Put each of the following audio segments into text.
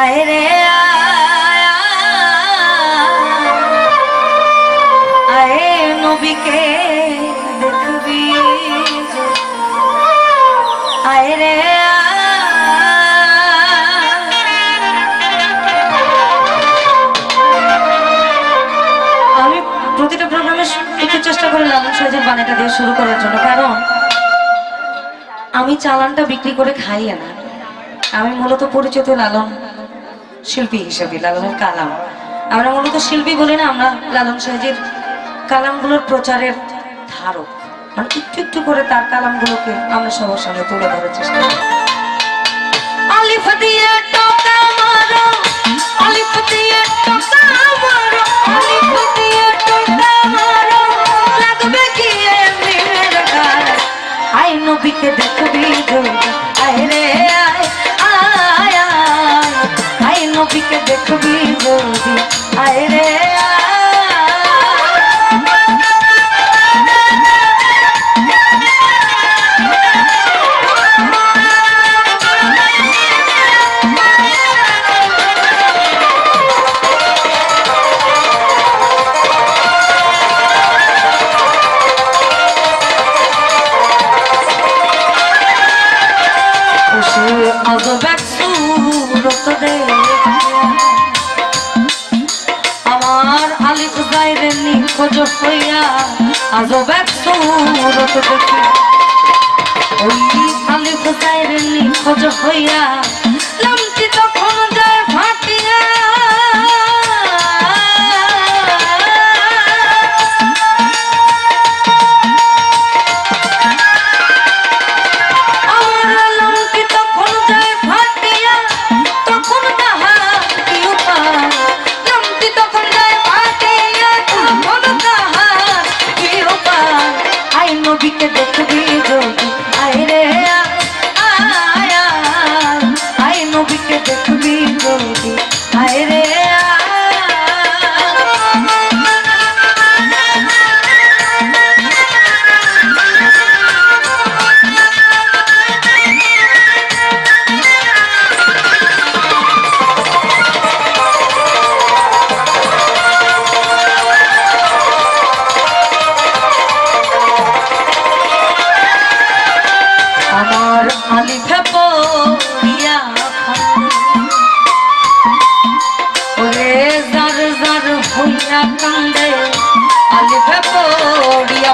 আয় নবীকে দেখবি। আয় রে আমি প্রতিটা প্রোগ্রামে একটু চেষ্টা করি লালন সাহেবের বানাটা দিয়ে শুরু করার জন্য, কারণ আমি চালানটা বিক্রি করে খাই না। আমি মূলত পরিচিত লালন শিল্পী হিসেবে লালনের কালাম। আমরা মূলত শিল্পী বলি না, আমরা লালন সাহেবের কালামগুলোর প্রচারের ধারক। মানে একটু একটু করে তার কালামগুলোকে আমরা সবার সামনে তুলে ধরার চেষ্টা করি। গাইরে নিখোঁজ হইয়া আজব এক সুরত দেখি। ওই আলিফ গাইরে নিখোঁজ হইয়া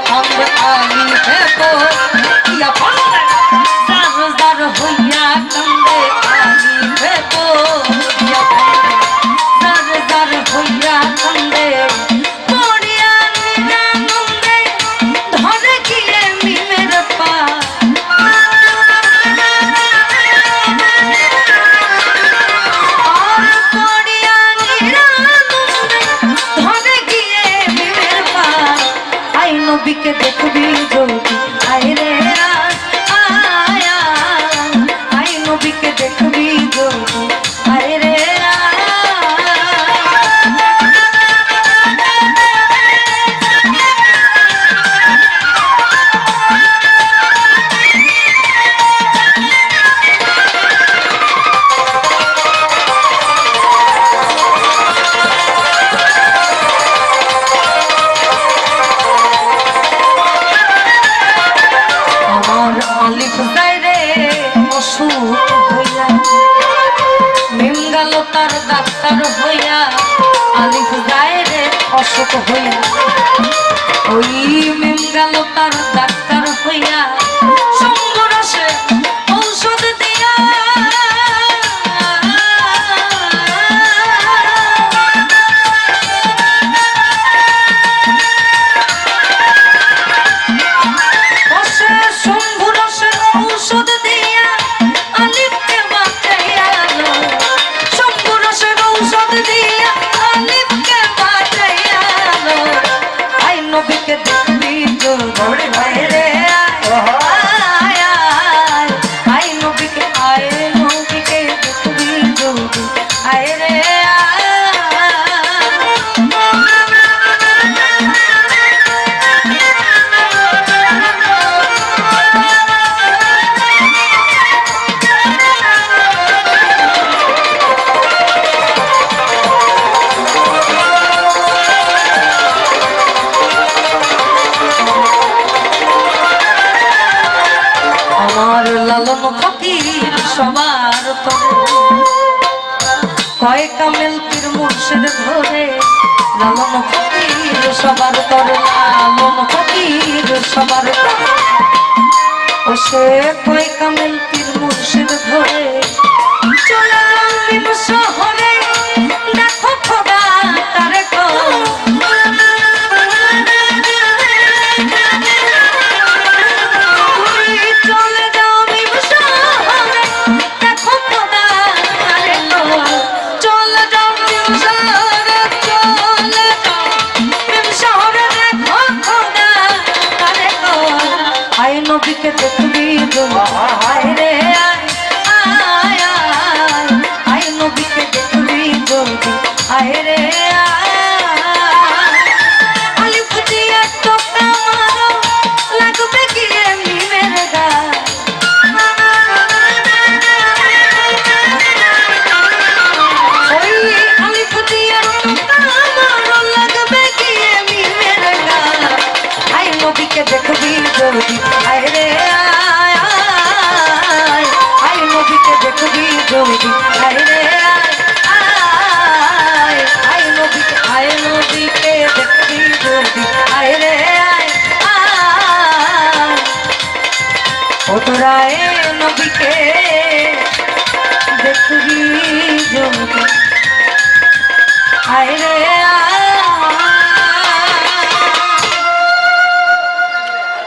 পড়িয়া নবীকে দেখবি। গেল তার ডাক্তার হইয়া আলিফ গাইরে অসুখ হইয়া। ওই মিম তার ডাক্তার হইয়া কয় কামেল পীর মুর্শিদ ধরে লালন ফকির সবার করে লালন ফকির সবার করে ও সে নবীকে দেখবি দুলা আয় রে আয় আয় আয় নবীকে দেখবি জলদি আয় রে। দেখবি জলদি আয় রে, আয় আয় আয়। নবীকে দেখবি জলদি আয় রে, আয় আয়। আয় নবীকে আয় নবীকে দেখবি জলদি আয় রে, আয় আয়। ও তোরা এ নবীকে দেখবি রে, আয়।